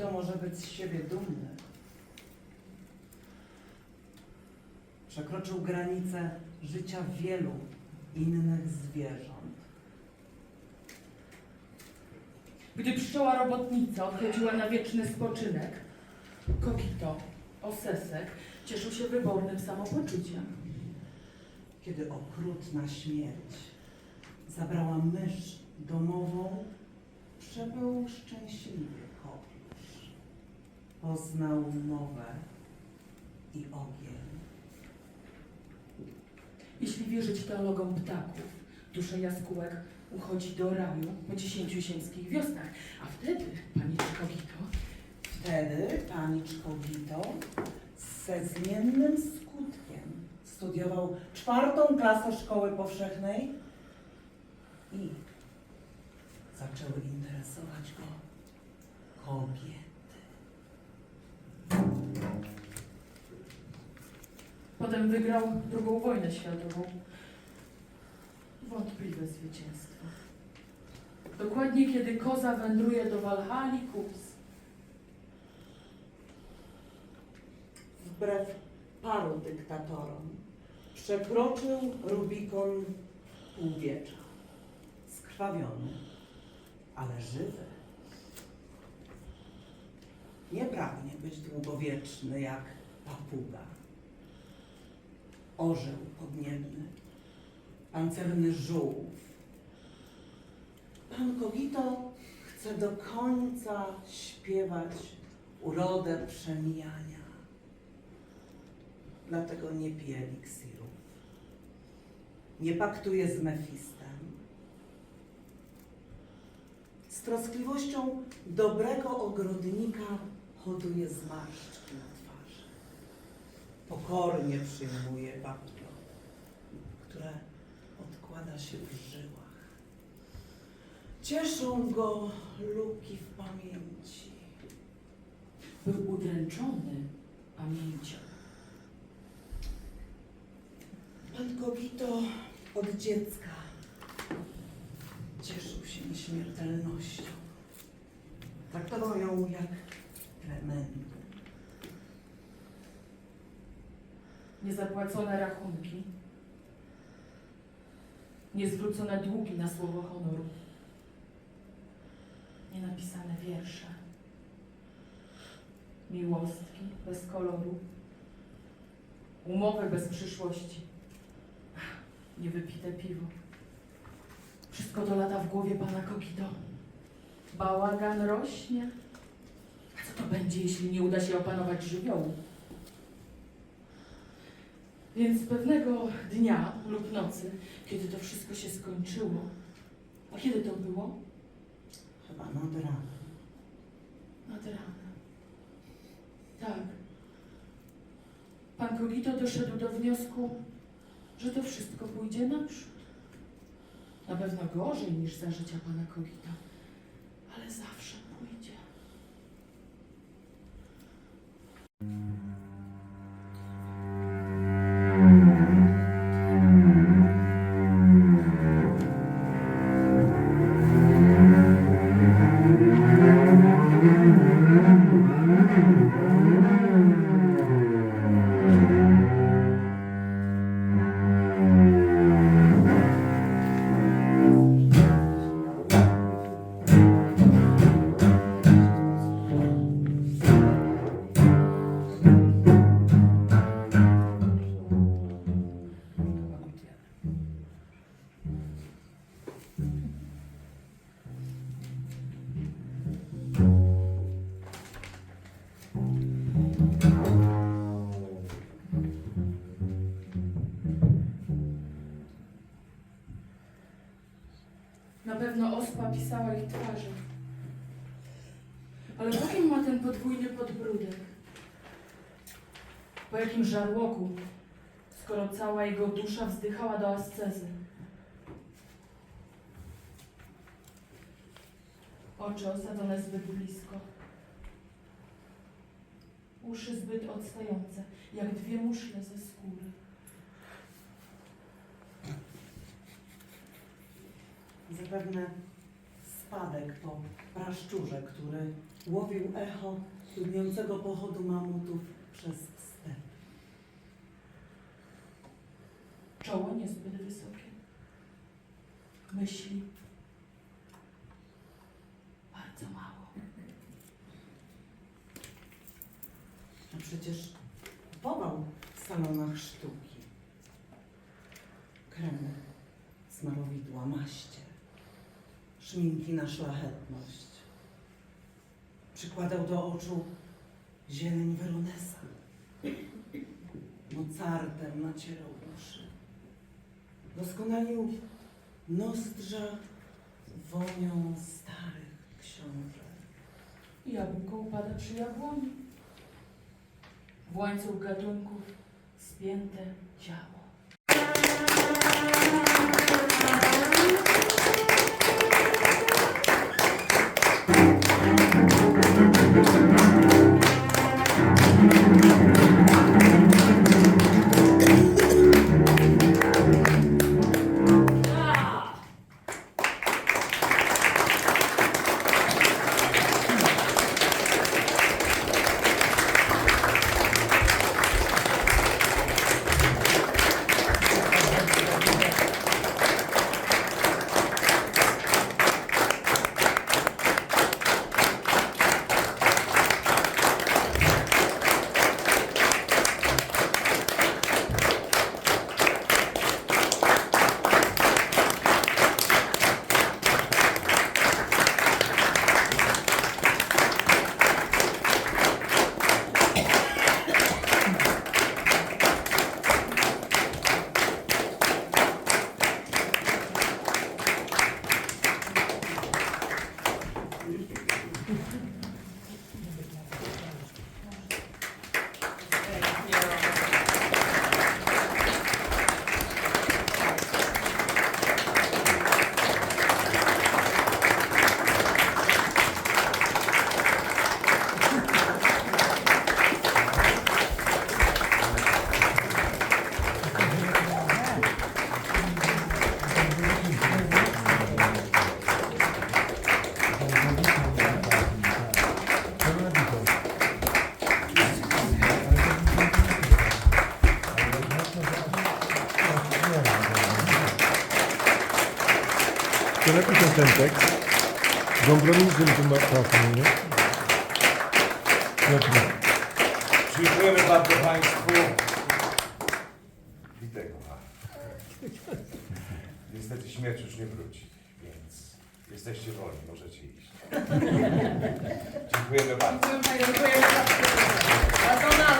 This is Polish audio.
Kogito może być z siebie dumny. Przekroczył granice życia wielu innych zwierząt. Gdy pszczoła robotnica odchodziła na wieczny spoczynek, Kokito, osesek, cieszył się wybornym samopoczuciem. Kiedy okrutna śmierć zabrała mysz domową, przebył szczęśliwy kopiusz. Poznał mowę i ogień. Jeśli wierzyć teologom ptaków, dusza jaskółek uchodzi do raju po dziesięciu ziemskich wiosnach, a wtedy, pani Kokito, Wtedy panicz Kogito ze zmiennym skutkiem studiował czwartą klasę szkoły powszechnej i zaczęły interesować go kobiety. Potem wygrał drugą wojnę światową. Wątpliwe zwycięstwo. Dokładnie kiedy koza wędruje do Walhali Kups. Wbrew paru dyktatorom przekroczył Rubikon półwiecza. Skrwawiony, ale żywy. Nie pragnie być długowieczny jak papuga. Orzeł podniebny, pancerny żółw. Pan Kogito chce do końca śpiewać urodę przemijania. Dlatego nie pije eliksirów. Nie paktuje z Mefistem. Z troskliwością dobrego ogrodnika hoduje zmarszczki. Pokornie przyjmuje papiery, które odkłada się w żyłach. Cieszą go luki w pamięci. Był udręczony pamięcią. Pan Kogito od dziecka cieszył się nieśmiertelnością. Traktował ją jak tremendę. Niezapłacone rachunki, niezwrócone długi na słowo honoru, nienapisane wiersze, miłostki bez koloru, umowy bez przyszłości, niewypite piwo. Wszystko to lata w głowie pana Kokito. Bałagan rośnie. A co to będzie, jeśli nie uda się opanować żywiołu? Więc pewnego dnia lub nocy, kiedy to wszystko się skończyło, a kiedy to było? Chyba nad ranem. Nad ranem. Tak. Pan Kogito doszedł do wniosku, że to wszystko pójdzie naprzód. Na pewno gorzej niż za życia pana Kogita, ale zawsze Na pewno ospa pisała ich twarze. Ale po kim ma ten podwójny podbródek? Po jakim żarłoku, skoro cała jego dusza wzdychała do ascezy? Oczy osadzone zbyt blisko. Uszy zbyt odstające, jak dwie muszle ze skóry. Zapewne spadek po praszczurze, który łowił echo biegnącego pochodu mamutów przez step. Czoło niezbyt wysokie. Myśli bardzo mało. A przecież kupował w salonach sztuki. Szminki na szlachetność. Przykładał do oczu zieleń Veronesa. Mozartem nacierał uszy. Doskonalił nozdrza wonią starych książek. Jabłko upada przy jabłoni. W łańcuch gatunków spięte ciało. To napiszę ten tekst. Gąbrowniczym tłumaczem, nie? Dobra. Dziękujemy bardzo Państwu. Witego. Niestety śmierć już nie wróci, więc jesteście wolni, możecie iść. Dziękujemy bardzo. Dziękujemy bardzo. Na